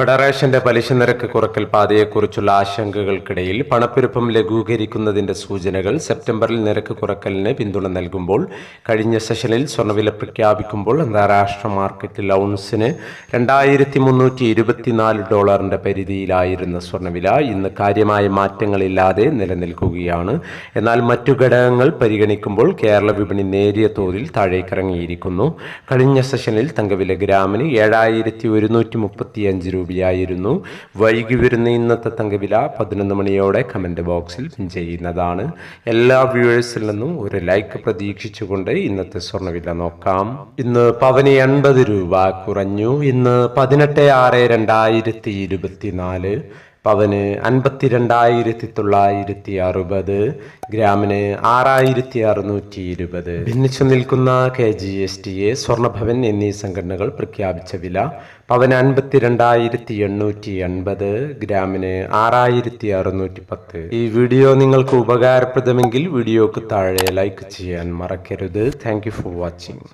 ഫെഡറേഷന്റെ പലിശ നിരക്ക് കുറക്കൽ പാതയെക്കുറിച്ചുള്ള ആശങ്കകൾക്കിടയിൽ പണപ്പെരുപ്പം ലഘൂകരിക്കുന്നതിന്റെ സൂചനകൾ സെപ്റ്റംബറിൽ നിരക്ക് കുറക്കലിന് പിന്തുണ നൽകുമ്പോൾ കഴിഞ്ഞ സെഷനിൽ സ്വർണവില പ്രഖ്യാപിക്കുമ്പോൾ അന്താരാഷ്ട്ര മാർക്കറ്റിൽ ഔൺസിന് രണ്ടായിരത്തി മുന്നൂറ്റി ഇരുപത്തിനാല് ഡോളറിന്റെ പരിധിയിലായിരുന്ന സ്വർണവില ഇന്ന് കാര്യമായ മാറ്റങ്ങളില്ലാതെ നിലനിൽക്കുകയാണ്. എന്നാൽ മറ്റു ഘടകങ്ങൾ പരിഗണിക്കുമ്പോൾ കേരള വിപണി നേരിയ തോതിൽ താഴേക്കിറങ്ങിയിരിക്കുന്നു. കഴിഞ്ഞ സെഷനിൽ തങ്കവില ഗ്രാമിന് ഏഴായിരത്തി ഒരുന്നൂറ്റി മുപ്പത്തിയഞ്ച് രൂപയായിരുന്നു വൈകി വരുന്ന ഇന്നത്തെ തങ്കവില പതിനൊന്ന് മണിയോടെ കമന്റ് ബോക്സിൽ പിൻ ചെയ്യുന്നതാണ്. എല്ലാ വ്യൂവേഴ്സിൽ നിന്നും ഒരു ലൈക്ക് പ്രതീക്ഷിച്ചുകൊണ്ട് ഇന്നത്തെ സ്വർണവില നോക്കാം. ഇന്ന് പവന് എൺപത് രൂപ കുറഞ്ഞു. ഇന്ന് പതിനെട്ട് ആറ് രണ്ടായിരത്തി ഇരുപത്തിനാല്. പവന് അൻപത്തി രണ്ടായിരത്തി തൊള്ളായിരത്തി അറുപത് ഗ്രാമിന് ആറായിരത്തി അറുന്നൂറ്റി ഇരുപത് ഭിന്നിച്ചു നിൽക്കുന്ന K G S T A Swarnabhavan എന്നീ സംഘടനകൾ പ്രഖ്യാപിച്ച വില പവന് അൻപത്തി രണ്ടായിരത്തി എണ്ണൂറ്റി എൺപത് ഗ്രാമിന് ആറായിരത്തി അറുന്നൂറ്റി പത്ത് ഈ വീഡിയോ നിങ്ങൾക്ക് ഉപകാരപ്രദമെങ്കിൽ വീഡിയോക്ക് താഴെ ലൈക്ക് ചെയ്യാൻ മറക്കരുത്. Thank for watching.